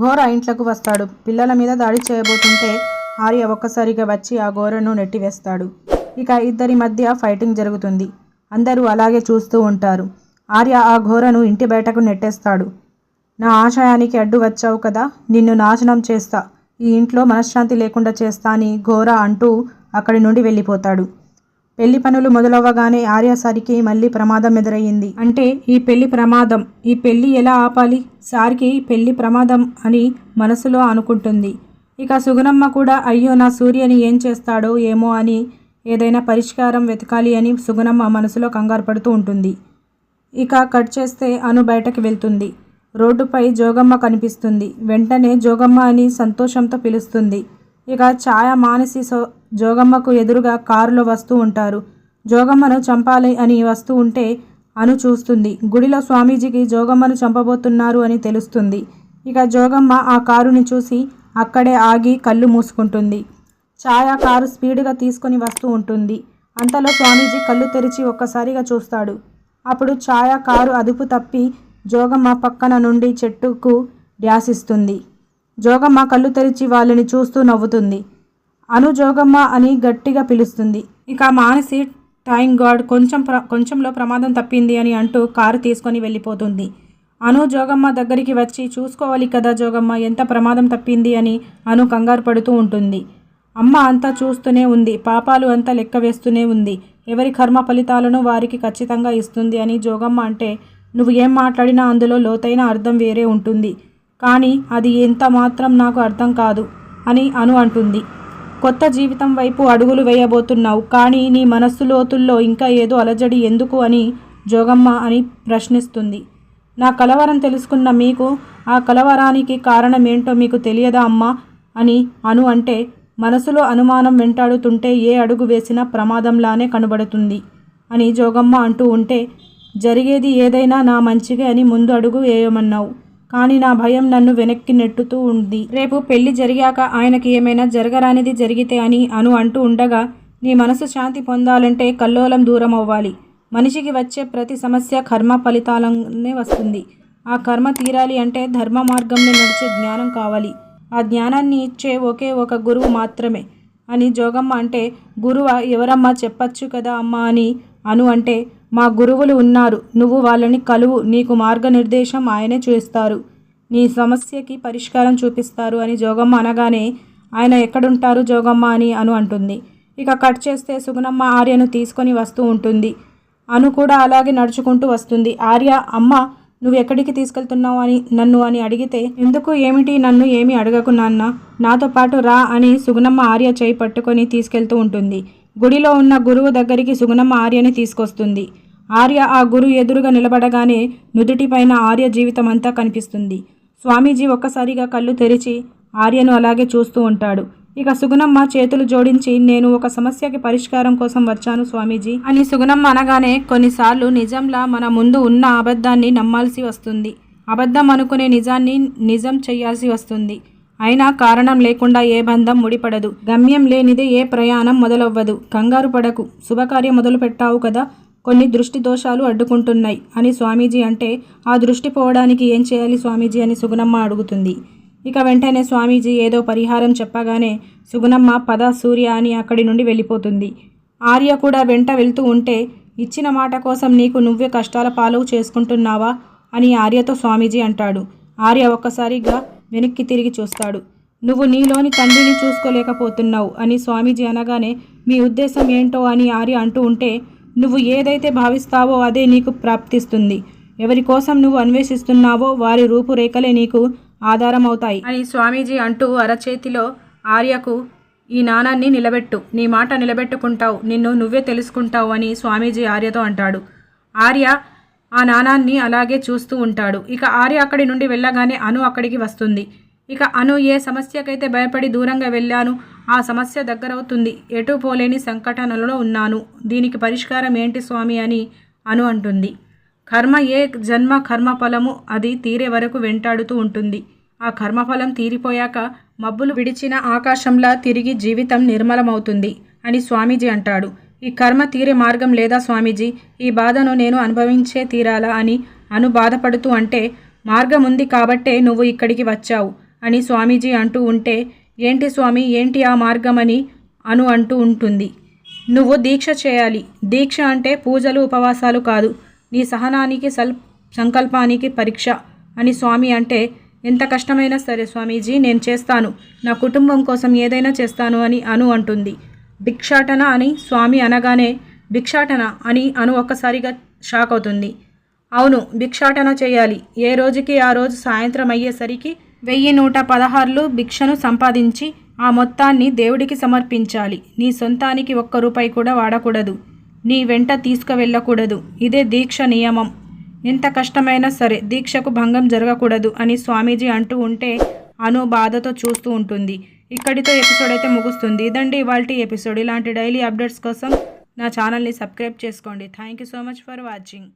ఘోర ఇంట్లోకి వస్తాడు. పిల్లల మీద దాడి చేయబోతుంటే ఆర్య ఒక్కసారిగా వచ్చి ఆ ఘోరను నెట్టివేస్తాడు. ఇక ఇద్దరి మధ్య ఫైటింగ్ జరుగుతుంది. అందరూ అలాగే చూస్తూ ఉంటారు. ఆర్య ఆ ఘోరను ఇంటి బయటకు నెట్టేస్తాడు. నా ఆశయానికి అడ్డు వచ్చావు కదా నిన్ను నాశనం చేస్తా. ఈ ఇంట్లో మనశ్శాంతి లేకుండా చేస్తా అని ఘోర అంటూ అక్కడి నుండి వెళ్ళిపోతాడు. పెళ్ళి పనులు మొదలవ్వగానే ఆర్యసారికి మళ్ళీ ప్రమాదం ఎదురయ్యింది. అంటే ఈ పెళ్ళి ప్రమాదం ఈ పెళ్ళి ఎలా ఆపాలి? సార్కి పెళ్ళి ప్రమాదం అని మనసులో అనుకుంటుంది. ఇక సుగుణమ్మ కూడా అయ్యో నా సూర్యని ఏం చేస్తాడో ఏమో అని ఏదైనా పరిష్కారం వెతకాలి అని సుగుణమ్మ మనసులో కంగారు పడుతూ ఉంటుంది. ఇక కట్ చేస్తే అను బయటకు వెళ్తుంది. రోడ్డుపై జోగమ్మ కనిపిస్తుంది. వెంటనే జోగమ్మ అని సంతోషంతో పిలుస్తుంది. ఇక ఛాయ మానసి సో జోగమ్మకు ఎదురుగా కారులో వస్తూ ఉంటారు. జోగమ్మను చంపాలి అని వస్తూ ఉంటే అను చూస్తుంది. గుడిలో స్వామీజీకి జోగమ్మను చంపబోతున్నారు అని తెలుస్తుంది. ఇక జోగమ్మ ఆ కారుని చూసి అక్కడే ఆగి కళ్ళు మూసుకుంటుంది. ఛాయ కారు స్పీడ్గా తీసుకొని వస్తూ ఉంటుంది. అంతలో స్వామీజీ కళ్ళు తెరిచి ఒక్కసారిగా చూస్తాడు. అప్పుడు ఛాయ కారు అదుపు తప్పి జోగమ్మ పక్కన నుండి చెట్టుకు ధ్యాసిస్తుంది జోగమ్మ కళ్ళు తెరిచి వాళ్ళని చూస్తూ నవ్వుతుంది. అను జోగమ్మ అని గట్టిగా పిలుస్తుంది. ఇక మానసి టైం గాడ్ కొంచెం ప్ర కొంచెంలో ప్రమాదం తప్పింది అని అంటూ కారు తీసుకొని వెళ్ళిపోతుంది. అను జోగమ్మ దగ్గరికి వచ్చి చూసుకోవాలి కదా జోగమ్మ ఎంత ప్రమాదం తప్పింది అని అను కంగారు పడుతూ ఉంటుంది. అమ్మ అంతా చూస్తూనే ఉంది. పాపాలు అంతా లెక్క వేస్తూనే ఉంది. ఎవరి కర్మ ఫలితాలను వారికి ఖచ్చితంగా ఇస్తుంది అని జోగమ్మ అంటే నువ్వు ఏం మాట్లాడినా అందులో లోతైన అర్థం వేరే ఉంటుంది. కానీ అది ఎంత మాత్రం నాకు అర్థం కాదు అని అను అంటుంది. కొత్త జీవితం వైపు అడుగులు వేయబోతున్నావు కానీ నీ మనస్సు లోతుల్లో ఇంకా ఏదో అలజడి ఎందుకు అని జోగమ్మ అని ప్రశ్నిస్తుంది. నా కలవరం తెలుసుకున్న మీకు ఆ కలవరానికి కారణమేంటో మీకు తెలియదా అమ్మా? అని అను అంటే మనసులో అనుమానం వెంటాడుతుంటే ఏ అడుగు వేసినా ప్రమాదంలానే కనబడుతుంది అని జోగమ్మ అంటూ ఉంటే జరిగేది ఏదైనా నా మంచిగా అని ముందు అడుగు వేయమన్నావు. కానీ నా భయం నన్ను వెనక్కి నెట్టుతూ ఉంది. రేపు పెళ్ళి జరిగాక ఆయనకి ఏమైనా జరగరానిది జరిగితే అని అను అంటూ ఉండగా నీ మనసు శాంతి పొందాలంటే కల్లోలం దూరం అవ్వాలి మనిషికి వచ్చే ప్రతి సమస్య కర్మ ఫలితాలనే వస్తుంది. ఆ కర్మ తీరాలి అంటే ధర్మ మార్గంలో నడిచే జ్ఞానం కావాలి. ఆ జ్ఞానాన్ని ఇచ్చే ఒకే ఒక గురువు మాత్రమే అని జోగమ్మ అంటే గురువ ఎవరమ్మా చెప్పచ్చు కదా అమ్మా అని అను అంటే మా గురువులు ఉన్నారు. నువ్వు వాళ్ళని కలువు. నీకు మార్గనిర్దేశం ఆయనే చేస్తారు. నీ సమస్యకి పరిష్కారం చూపిస్తారు అని జోగమ్మ అనగానే ఆయన ఎక్కడుంటారు జోగమ్మ అని అను అంటుంది. ఇక కట్ చేస్తే సుగుణమ్మ ఆర్యను తీసుకొని వస్తూ ఉంటుంది. అను కూడా అలాగే నడుచుకుంటూ వస్తుంది. ఆర్య అమ్మ నువ్వు ఎక్కడికి తీసుకెళ్తున్నావు అని నన్ను అని అడిగితే ఎందుకు ఏమిటి నన్ను ఏమీ అడగకు నాన్న? నాతో పాటు రా అని సుగుణమ్మ ఆర్య చేయి పట్టుకొని తీసుకెళ్తూ ఉంటుంది. గుడిలో ఉన్న గురువు దగ్గరికి సుగుణమ్మ ఆర్యని తీసుకొస్తుంది. ఆర్య ఆ గురు ఎదురుగా నిలబడగానే నుదుటిపైన ఆర్య జీవితం అంతా కనిపిస్తుంది. స్వామీజీ ఒక్కసారిగా కళ్ళు తెరిచి ఆర్యను అలాగే చూస్తూ ఉంటాడు. ఇక సుగుణమ్మ చేతులు జోడించి నేను ఒక సమస్యకి పరిష్కారం కోసం వచ్చాను స్వామీజీ అని సుగుణమ్మ అనగానే కొన్నిసార్లు నిజంలా మన ముందు ఉన్న అబద్ధాన్ని నమ్మాల్సి వస్తుంది. అబద్ధం అనుకునే నిజాన్ని నిజం చేయాల్సి వస్తుంది. అయినా కారణం లేకుండా ఏ బంధం ముడిపడదు. గమ్యం లేనిదే ఏ ప్రయాణం మొదలవ్వదు. కంగారు పడకు. శుభకార్యం మొదలు పెట్టావు కదా కొన్ని దృష్టి దోషాలు అడ్డుకుంటున్నాయి అని స్వామీజీ అంటే ఆ దృష్టి పోవడానికి ఏం చేయాలి స్వామీజీ అని సుగుణమ్మ అడుగుతుంది. ఇక వెంటనే స్వామీజీ ఏదో పరిహారం చెప్పగానే సుగుణమ్మ పద సూర్య అని అక్కడి నుండి వెళ్ళిపోతుంది. ఆర్య కూడా వెంట వెళ్తూ ఉంటే ఇచ్చిన మాట కోసం నీకు నువ్వే కష్టాల పాలు చేసుకుంటున్నావా అని ఆర్యతో స్వామీజీ అంటాడు. ఆర్య ఒక్కసారిగా వెనక్కి తిరిగి చూస్తాడు. నువ్వు నీలోని తండ్రిని చూసుకోలేకపోతున్నావు అని స్వామీజీ అనగానే మీ ఉద్దేశం ఏంటో అని ఆర్య అంటూ ఉంటే నువ్వు ఏదైతే భావిస్తావో అదే నీకు ప్రాప్తిస్తుంది. ఎవరి కోసం నువ్వు అన్వేషిస్తున్నావో వారి రూపురేఖలే నీకు ఆధారం అవుతాయి అని స్వామీజీ అంటూ అరచేతిలో ఆర్యకు ఈ నాణాన్ని నిలబెట్టు నీ మాట నిలబెట్టుకుంటావు నిన్ను నువ్వే తెలుసుకుంటావు అని స్వామీజీ ఆర్యతో అంటాడు. ఆర్య ఆ నాణాన్ని అలాగే చూస్తూ ఉంటాడు. ఇక ఆర్య అక్కడి నుండి వెళ్ళగానే అను అక్కడికి వస్తుంది. ఇక అను ఏ సమస్యకైతే భయపడి దూరంగా వెళ్ళాను ఆ సమస్య దగ్గరవుతుంది. ఎటు పోలేని సంకటనలో ఉన్నాను. దీనికి పరిష్కారం ఏంటి స్వామి అని అను అంటుంది. కర్మ ఏ జన్మ కర్మఫలము అది తీరే వరకు వెంటాడుతూ ఉంటుంది. ఆ కర్మఫలం తీరిపోయాక మబ్బులు విడిచిన ఆకాశంలా తిరిగి జీవితం నిర్మలమవుతుంది అని స్వామీజీ అంటాడు. ఈ కర్మ తీరే మార్గం లేదా స్వామీజీ? ఈ బాధను నేను అనుభవించే తీరాలా అని అను బాధపడుతూ అంటే మార్గం ఉంది కాబట్టే నువ్వు ఇక్కడికి వచ్చావు. అని స్వామీజీ అంటూ ఉంటే ఏంటి స్వామి ఏంటి ఆ మార్గమని? అను అంటూ ఉంటుంది. నువ్వు దీక్ష చేయాలి. దీక్ష అంటే పూజలు ఉపవాసాలు కాదు. నీ సహనానికి సల్ సంకల్పానికి పరీక్ష అని స్వామి అంటే ఎంత కష్టమైనా సరే స్వామీజీ నేను చేస్తాను. నా కుటుంబం కోసం ఏదైనా చేస్తాను అని అను అంటుంది. భిక్షాటన అని స్వామి అనగానే భిక్షాటన అని అను ఒక్కసారిగా షాక్ అవుతుంది. అవును భిక్షాటన చేయాలి. ఏ రోజుకి ఆ రోజు సాయంత్రం అయ్యేసరికి వెయ్యి నూట పదహారులు భిక్షను సంపాదించి ఆ మొత్తాన్ని దేవుడికి సమర్పించాలి. నీ సొంతానికి ఒక్క రూపాయి కూడా వాడకూడదు. నీ వెంట తీసుకువెళ్ళకూడదు. ఇదే దీక్ష నియమం. ఎంత కష్టమైనా సరే దీక్షకు భంగం జరగకూడదు అని స్వామీజీ అంటూ ఉంటే అను బాధతో చూస్తూ ఉంటుంది. ఇక్కడితో ఎపిసోడ్ అయితే ముగుస్తుంది. ఇదండి ఇవాళ ఎపిసోడ్. ఇలాంటి డైలీ అప్డేట్స్ కోసం నా ఛానల్ని సబ్స్క్రైబ్ చేసుకోండి. Thank you so much for watching.